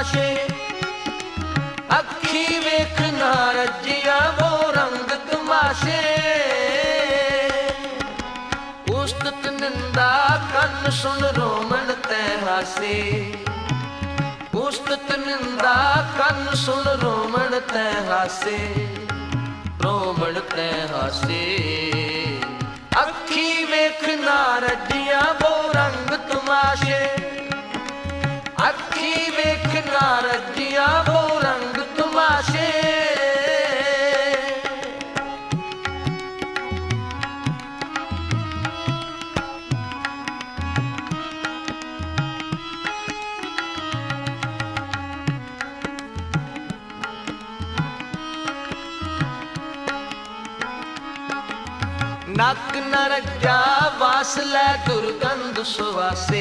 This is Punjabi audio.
ਤਮਾਸ਼ੇ ਅੱਖੀ ਵੇਖ ਨਾ ਰੱਜਿਆ ਉਹ ਰੰਗ ਤਮਾਸ਼ੇ ਉਸਤਤ ਨਿੰਦਾ ਕੰਨ ਸੁਣ ਰੋਮਨ ਤੈ ਹਾਸੇ। ਉਸਤਤ ਨਿੰਦਾ ਕੰਨ ਸੁਣ ਰੋਮਣ ਤੈ ਹਾਸੇ। ਰੋਮਨ ਤੈ ਹਾਸੇ। ਅੱਖੀ ਵੇਖ ਨਾ ਰੱਜਿਆ ਨੱਕ ਨ ਰੱਜਾ ਵਾਸ ਲੈ ਦੁਰਗੰਧ ਸੁਵਾਸੇ